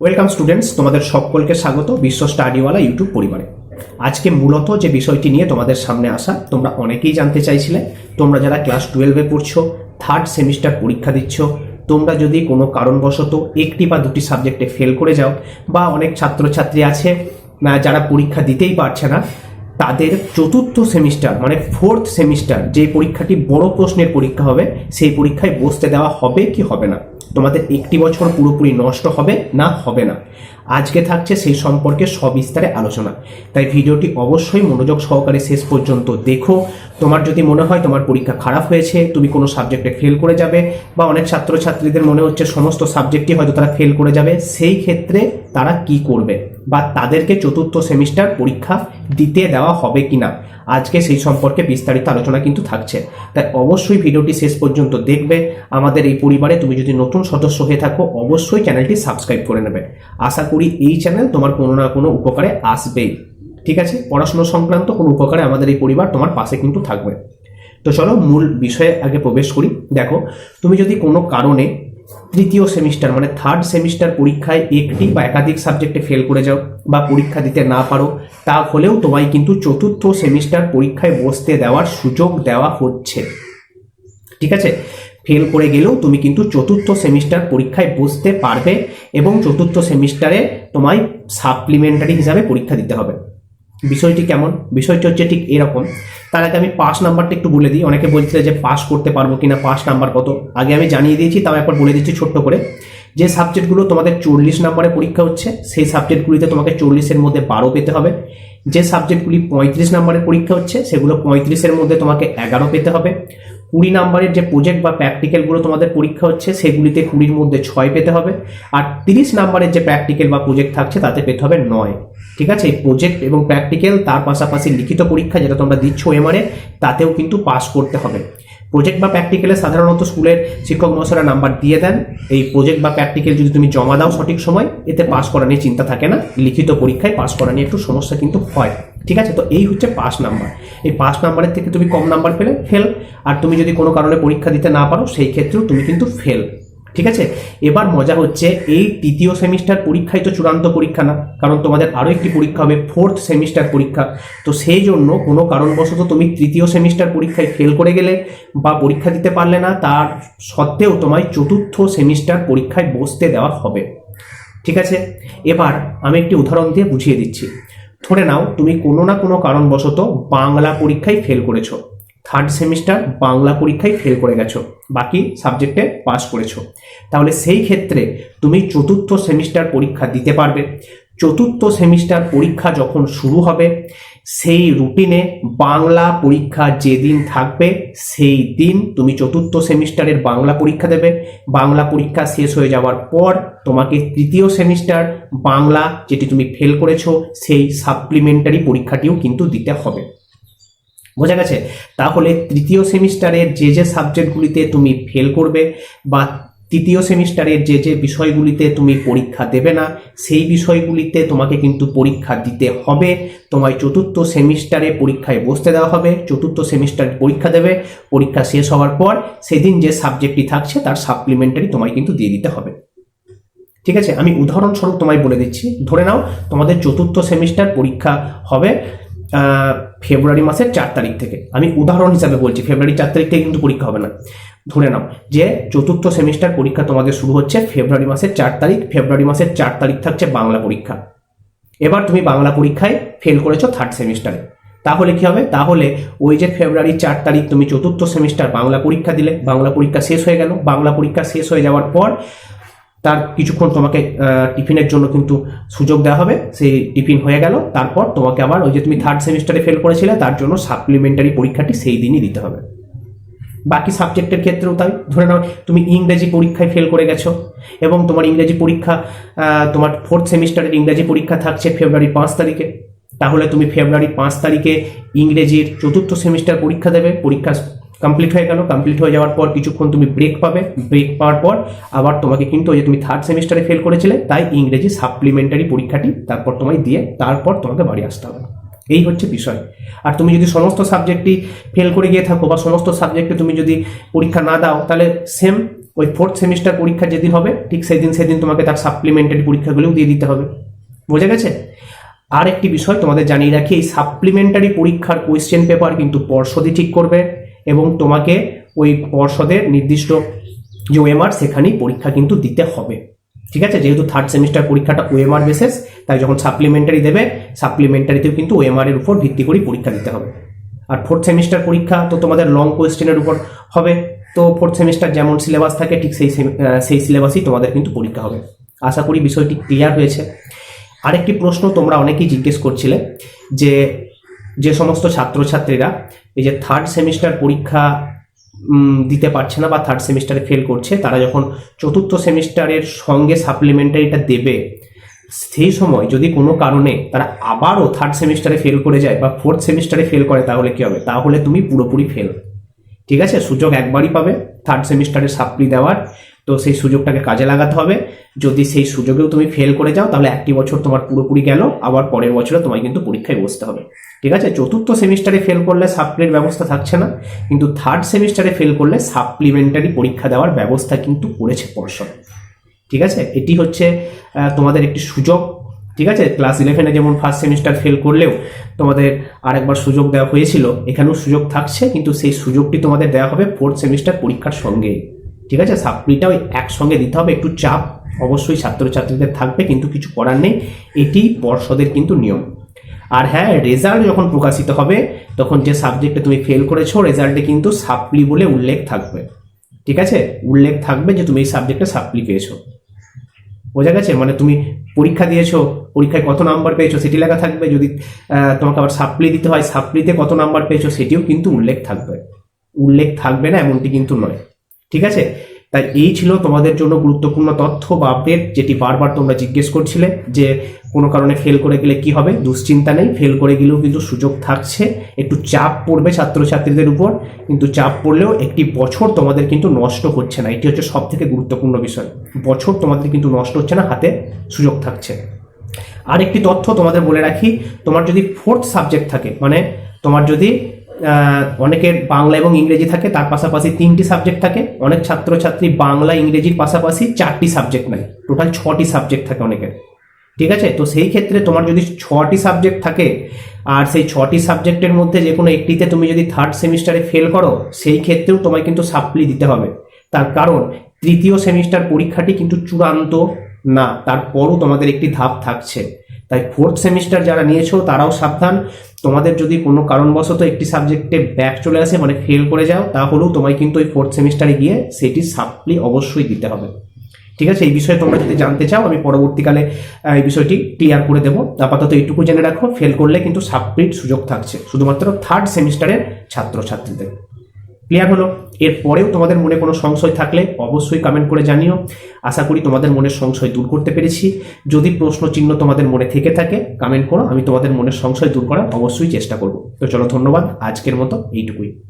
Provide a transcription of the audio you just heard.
Welcome students তোমাদের সকলকে স্বাগত বিশ্ব স্টাডিওয়ালা ইউটিউব পরিবারে। আজকে মূলত যে বিষয়টি নিয়ে তোমাদের সামনে আসা, তোমরা অনেকেই জানতে চাইছিলে। তোমরা যারা ক্লাস টুয়েলভে পড়ছো থার্ড সেমিস্টার পরীক্ষা দিচ্ছ, তোমরা যদি কোনো কারণবশত একটি বা দুটি সাবজেক্টে ফেল করে যাও, বা অনেক ছাত্রছাত্রী আছে যারা পরীক্ষা দিতেই পারছে না তাদের চতুর্থ সেমিস্টার মানে ফোর্থ সেমিস্টার যে পরীক্ষাটি বড় প্রশ্নের পরীক্ষা হবে, সেই পরীক্ষায় বসতে দেওয়া হবে কি হবে না? তোমাদের একটি বছর পুরোপুরি নষ্ট হবে না হবে না? আজকে থাকছে সেই সম্পর্কে সবিস্তারে আলোচনা। তাই ভিডিওটি অবশ্যই মনোযোগ সহকারে শেষ পর্যন্ত দেখো। তোমার যদি মনে হয় তোমার পরীক্ষা খারাপ হয়েছে, তুমি কোনো সাবজেক্টে ফেল করে যাবে, বা অনেক ছাত্রছাত্রীদের মনে হচ্ছে সমস্ত সাবজেক্টই হয়তো তারা ফেল করে যাবে, সেই ক্ষেত্রে তারা কি করবে? বা তাদেরকে চতুর্থ সেমিস্টার পরীক্ষা দিতে দেওয়া হবে কি না আজকে সেই সম্পর্কে বিস্তারিত আলোচনা কিন্তু থাকছে। তাই অবশ্যই ভিডিওটি শেষ পর্যন্ত দেখবে। আমাদের এই পরিবারে তুমি যদি নতুন সদস্য হয়ে থাকো, অবশ্যই চ্যানেলটি সাবস্ক্রাইব করে নেবে। আশা করি এই চ্যানেল তোমার কোনো না কোনো উপকারে আসবেই। ঠিক আছে? পড়াশোনা সংক্রান্ত কোনো উপকারে আমাদের এই পরিবার তোমার পাশে কিন্তু থাকবে। তো চলো মূল বিষয়ে আগে প্রবেশ করি। দেখো, তুমি যদি কোনো কারণে তৃতীয় সেমিস্টার মানে থার্ড সেমিস্টার পরীক্ষায় একটি বা একাধিক সাবজেক্টে ফেল করে যাও বা পরীক্ষা দিতে না পারো তাহলেও তোমায় কিন্তু চতুর্থ সেমিস্টার পরীক্ষায় বসতে দেওয়ার সুযোগ দেওয়া হচ্ছে। ঠিক আছে? ফেল করে গেলেও তুমি কিন্তু চতুর্থ সেমিস্টার পরীক্ষায় বসতে পারবে এবং চতুর্থ সেমিস্টারে তোমায় সাপ্লিমেন্টারি হিসাবে পরীক্ষা দিতে হবে। বিষয়টি কেমন? বিষয়টি হচ্ছে ঠিক এরকম। তার আগে আমি পাস নাম্বারটা একটু বলে দিই। অনেকে বলছিল যে পাস করতে পারব কিনা পাস নাম্বার কত? আগে আমি জানিয়ে দিয়েছি, তাও একবার বলে দিচ্ছি ছোট্ট করে। যে সাবজেক্টগুলো তোমাদের চল্লিশ নম্বরে পরীক্ষা হচ্ছে, সেই সাবজেক্টগুলিতে তোমাকে চল্লিশের মধ্যে বারো পেতে হবে। যে সাবজেক্টগুলি পঁয়ত্রিশ নম্বরের পরীক্ষা হচ্ছে, সেগুলো পঁয়ত্রিশের মধ্যে তোমাকে এগারো পেতে হবে। কুড়ি নম্বরের যে প্রজেক্ট বা প্র্যাকটিক্যালগুলো তোমাদের পরীক্ষা হচ্ছে, সেগুলিতে কুড়ির মধ্যে ছয় পেতে হবে। আর তিরিশ নম্বরের যে প্র্যাকটিক্যাল বা প্রজেক্ট থাকছে, তাতে পেতে হবে নয়। ঠিক আছে? প্রজেক্ট এবং প্র্যাকটিক্যাল তার পাশাপাশি লিখিত পরীক্ষা যেটা তোমরা দিচ্ছ এমআরে তাতেও কিন্তু পাস করতে হবে। প্রজেক্ট বা প্র্যাকটিক্যালে সাধারণত স্কুলের শিক্ষক মহাশয়রা নাম্বার দিয়ে দেন। এই প্রজেক্ট বা প্র্যাকটিক্যাল যদি তুমি জমা দাও সঠিক সময়, এতে পাস করা নিয়ে চিন্তা থাকে না। লিখিত পরীক্ষায় পাস করা নিয়ে একটু সমস্যা কিন্তু হয়। ঠিক আছে? তো এই হচ্ছে পাস নাম্বার এই পাস নাম্বারের থেকে তুমি কম নাম্বার পেলে ফেল আর তুমি যদি কোনো কারণে পরীক্ষা দিতে না পারো, সেই ক্ষেত্রেও তুমি কিন্তু ফেল ঠিক আছে? এবার মজা হচ্ছে, এই তৃতীয় সেমিস্টার পরীক্ষাই তো চূড়ান্ত পরীক্ষা না, কারণ তোমাদের আরও একটি পরীক্ষা হবে ফোর্থ সেমিস্টার পরীক্ষা। তো সেই জন্য কোনো কারণবশত তুমি তৃতীয় সেমিস্টার পরীক্ষায় ফেল করে গেলে বা পরীক্ষা দিতে পারলে না, তার সত্ত্বেও তোমায় চতুর্থ সেমিস্টার পরীক্ষায় বসতে দেওয়া হবে। ঠিক আছে? এবার আমি একটি উদাহরণ দিয়ে বুঝিয়ে দিচ্ছি। ধরে নাও, তুমি কোনো না কোনো কারণবশত বাংলা পরীক্ষায় ফেল করেছ। থার্ড সেমিস্টার বাংলা পরীক্ষায় ফেল করে গেছো, বাকি সাবজেক্টে পাস করেছ। তাহলে সেই ক্ষেত্রে তুমি চতুর্থ সেমিস্টার পরীক্ষা দিতে পারবে। চতুর্থ সেমিস্টার পরীক্ষা যখন শুরু হবে, সেই রুটিনে বাংলা পরীক্ষা যেদিন থাকবে, সেই দিন তুমি চতুর্থ সেমিস্টারের বাংলা পরীক্ষা দেবে। বাংলা পরীক্ষা শেষ হয়ে যাওয়ার পর তোমাকে তৃতীয় সেমিস্টার বাংলা যেটি তুমি ফেল করেছ, সেই সাপ্লিমেন্টারি পরীক্ষাটিও কিন্তু দিতে হবে। বোঝা গেছে? তাহলে তৃতীয় সেমিস্টারের যে যে সাবজেক্টগুলিতে তুমি ফেল করবে বা তৃতীয় সেমিস্টারের যে যে বিষয়গুলিতে তুমি পরীক্ষা দেবে না, সেই বিষয়গুলিতে তোমাকে কিন্তু পরীক্ষা দিতে হবে। তোমায় চতুর্থ সেমিস্টারে পরীক্ষায় বসতে দেওয়া হবে। চতুর্থ সেমিস্টার পরীক্ষা দেবে। পরীক্ষা শেষ হওয়ার পর সেদিন যে সাবজেক্টটি থাকছে তার সাপ্লিমেন্টারি তোমায় কিন্তু দিয়ে দিতে হবে। ঠিক আছে? আমি উদাহরণস্বরূপ তোমায় বলে দিচ্ছি। ধরে নাও তোমাদের চতুর্থ সেমিস্টার পরীক্ষা হবে ফেব্রুয়ারি মাসের চার তারিখ থেকে। আমি উদাহরণ হিসাবে বলছি, ফেব্রুয়ারি চার তারিখ থেকে কিন্তু পরীক্ষা হবে না। ধরে নাও যে চতুর্থ সেমিস্টার পরীক্ষা তোমাদের শুরু হচ্ছে ফেব্রুয়ারি মাসের চার তারিখ, ফেব্রুয়ারি মাসের চার তারিখ থাকছে বাংলা পরীক্ষা। এবার তুমি বাংলা পরীক্ষায় ফেল করেছ থার্ড সেমিস্টারে তাহলে কি হবে? তাহলে ওই যে ফেব্রুয়ারি চার তারিখ তুমি চতুর্থ সেমিস্টার বাংলা পরীক্ষা দিলে, বাংলা পরীক্ষা শেষ হয়ে গেল। বাংলা পরীক্ষা শেষ হয়ে যাওয়ার পর তার কিছুক্ষণ তোমাকে টিফিনের জন্য কিন্তু সুযোগ দেওয়া হবে। সেই টিফিন হয়ে গেল। তারপর তোমাকে আবার ওই যে তুমি থার্ড সেমিস্টারে ফেল করেছিলে, তার জন্য সাপ্লিমেন্টারি পরীক্ষাটি সেই দিনই দিতে হবে। বাকি সাবজেক্টের ক্ষেত্রেও তাই। ধরে নাও, তুমি ইংরেজি পরীক্ষায় ফেল করে গেছো এবং তোমার ইংরেজি পরীক্ষা তোমার ফোর্থ সেমিস্টারের ইংরেজি পরীক্ষা থাকছে ফেব্রুয়ারি পাঁচ তারিখে। তাহলে তুমি ফেব্রুয়ারি পাঁচ তারিখে ইংরেজির চতুর্থ সেমিস্টার পরীক্ষা দেবে। পরীক্ষা কমপ্লিট হয়ে গেল। কমপ্লিট হয়ে যাওয়ার পর কিছুক্ষণ তুমি ব্রেক পাবে। ব্রেক পাওয়ার পর আবার তোমাকে কিন্তু ওই যে তুমি থার্ড সেমিস্টারে ফেল করেছিলে, তাই ইংরেজি সাপ্লিমেন্টারি পরীক্ষাটি তারপর তোমায় দিয়ে তারপর তোমাকে বাড়ি আসতে হবে। এই হচ্ছে বিষয়। আর তুমি যদি সমস্ত সাবজেক্টই ফেল করে গিয়ে থাকো বা সমস্ত সাবজেক্টে তুমি যদি পরীক্ষা না দাও, তাহলে সেম ওই ফোর্থ সেমিস্টার পরীক্ষা যেদিন হবে, ঠিক সেদিন সেদিন তোমাকে তার সাপ্লিমেন্টারি পরীক্ষাগুলোও দিয়ে দিতে হবে। বোঝা গেছে? আর একটি বিষয় তোমাদের জানিয়ে রাখি, এই সাপ্লিমেন্টারি পরীক্ষার কোয়েশ্চেন পেপার কিন্তু পর্ষদই ঠিক করবে। এবং তোমাকে ওই পর্ষদের নির্দিষ্ট যে ওএমআর সেখানেই পরীক্ষা কিন্তু দিতে হবে। ঠিক আছে? যেহেতু থার্ড সেমিস্টার পরীক্ষাটা ওএমআর বেসেস তাই যখন সাপ্লিমেন্টারি দেবে সাপ্লিমেন্টারিতেও কিন্তু ওএমআর এর উপর ভিত্তি করেই পরীক্ষা দিতে হবে। আর ফোর্থ সেমিস্টার পরীক্ষা তো তোমাদের লং কোয়েশ্চেনের উপর হবে। তো ফোর্থ সেমিস্টার যেমন সিলেবাস থাকে, ঠিক সেই সেই সিলেবাসই তোমাদের কিন্তু পরীক্ষা হবে। আশা করি বিষয়টি ক্লিয়ার হয়েছে। আরেকটি প্রশ্ন তোমরা অনেকেই জিজ্ঞেস করছিলে, যে যে সমস্ত ছাত্রছাত্রীরা এই যে থার্ড সেমিস্টার পরীক্ষা দিতে পারছে না বা থার্ড সেমিস্টারে ফেল করছে, তারা যখন চতুর্থ সেমিস্টারের সঙ্গে সাপ্লিমেন্টারিটা দেবে, সেই সময় যদি কোনো কারণে তারা আবারও থার্ড সেমিস্টারে ফেল করে যায় বা ফোর্থ সেমিস্টারে ফেল করে, তাহলে কী হবে? তাহলে তুমি পুরোপুরি ফেল ঠিক আছে? সুযোগ একবারই পাবে থার্ড সেমিস্টারে সাপ্লি দেওয়ার। তো সেই সুযোগটাকে কাজে লাগাতে হবে। যদি সেই সুযোগেও তুমি ফেল করে যাও, তাহলে একটি বছর তোমার পুরোপুরি গেল, আবার পরের বছরে তোমায় কিন্তু পরীক্ষায় বসতে হবে। ঠিক আছে? চতুর্থ সেমিস্টারে ফেল করলে সাপ্লির ব্যবস্থা থাকছে না, কিন্তু থার্ড সেমিস্টারে ফেল করলে সাপ্লিমেন্টারি পরীক্ষা দেওয়ার ব্যবস্থা কিন্তু করেছে পর্ষদ। ঠিক আছে? এটি হচ্ছে তোমাদের একটি সুযোগ। ঠিক আছে? ক্লাস ইলেভেনে যেমন ফার্স্ট সেমিস্টার ফেল করলেও তোমাদের আরেকবার সুযোগ দেওয়া হয়েছিল, এখানেও সুযোগ থাকছে, কিন্তু সেই সুযোগটি তোমাদের দেওয়া হবে ফোর্থ সেমিস্টার পরীক্ষার সঙ্গে। ঠিক আছে? সাপ্লিটাও একসঙ্গে দিতে হবে। একটু চাপ অবশ্যই ছাত্রছাত্রীদের থাকবে, কিন্তু কিছু করার নেই। এটি পর্ষদের কিন্তু নিয়ম। আর হ্যাঁ রেজাল্ট যখন প্রকাশিত হবে, তখন যে সাবজেক্টে তুমি ফেল করেছ রেজাল্টে কিন্তু সাপ্লি বলে উল্লেখ থাকবে। ঠিক আছে? উল্লেখ থাকবে যে তুমি এই সাবজেক্টে সাপ্লি পেয়েছ। বোঝা গেছে? মানে তুমি পরীক্ষা দিয়েছ, পরীক্ষায় কত নাম্বার পেয়েছ সেটি লেখা থাকবে। যদি তোমাকে আবার সাপ্লি দিতে হয় সাপ্লিতে কত নাম্বার পেয়েছ সেটিও কিন্তু উল্লেখ থাকবে। উল্লেখ থাকবে না, এমনটি কিন্তু নয়। ঠিক আছে? তাই এই ছিল তোমাদের জন্য গুরুত্বপূর্ণ তথ্য বা আপডেট যেটি বারবার তোমরা জিজ্ঞেস করছিলে যে কোনো কারণে ফেল করে গেলে কি হবে? দুশ্চিন্তা নেই ফেল করে গেলেও কিন্তু সুযোগ থাকছে। একটু চাপ পড়বে ছাত্রছাত্রীদের উপর, কিন্তু চাপ পড়লেও একটি বছর তোমাদের কিন্তু নষ্ট হচ্ছে না। এটি হচ্ছে সব থেকে গুরুত্বপূর্ণ বিষয়। বছর তোমাদের কিন্তু নষ্ট হচ্ছে না, হাতে সুযোগ থাকছে। আর একটি তথ্য তোমাদের বলে রাখি, তোমার যদি ফোর্থ সাবজেক্ট থাকে মানে তোমার যদি অনেকের বাংলা এবং ইংরেজি থাকে, তার পাশাপাশি তিনটি সাবজেক্ট থাকে। অনেক ছাত্রছাত্রী বাংলা, ইংরেজির পাশাপাশি চারটি সাবজেক্ট নেয়। টোটাল ছটি সাবজেক্ট থাকে অনেকের। ঠিক আছে? তো সেই ক্ষেত্রে তোমার যদি ছটি সাবজেক্ট থাকে, আর সেই ছটি সাবজেক্টের মধ্যে যে কোনো একটিতে তুমি যদি থার্ড সেমিস্টারে ফেল করো, সেই ক্ষেত্রেও তোমায় কিন্তু সাপ্লি দিতে হবে। তার কারণ, তৃতীয় সেমিস্টার পরীক্ষাটি কিন্তু চূড়ান্ত না, তারপরও তোমাদের একটি ধাপ থাকছে। তাই ফোর্থ সেমিস্টার যারা নিয়েছো, তারাও সাবধান। তোমাদের যদি কোনো কারণবশত একটি সাবজেক্টে ব্যাক চলে আসে মানে ফেল করে যাও, তাহলেও তোমায় কিন্তু ওই ফোর্থ সেমিস্টারে গিয়ে সেটি সাপ্লি অবশ্যই দিতে হবে। ঠিক আছে? এই বিষয়ে তোমরা যদি জানতে চাও, আমি পরবর্তীকালে এই বিষয়টি ক্লিয়ার করে দেবো। আপাতত এইটুকু জেনে রাখো। ফেল করলে কিন্তু সাপ্লির সুযোগ থাকছে। শুধুমাত্র থার্ড সেমিস্টারের ছাত্রছাত্রীদের। ক্লিয়ার হলো? এরপরেও তোমাদের মনে কোনো সংশয় থাকলে অবশ্যই কমেন্ট করে জানিও। আশা করি তোমাদের মনের সংশয় দূর করতে পেরেছি। যদি প্রশ্ন চিহ্ন তোমাদের মনে থেকে থাকে কমেন্ট করো। আমি তোমাদের মনের সংশয় দূর করার অবশ্যই চেষ্টা করব। তো চলো ধন্যবাদ। আজকের মতো এইটুকুই।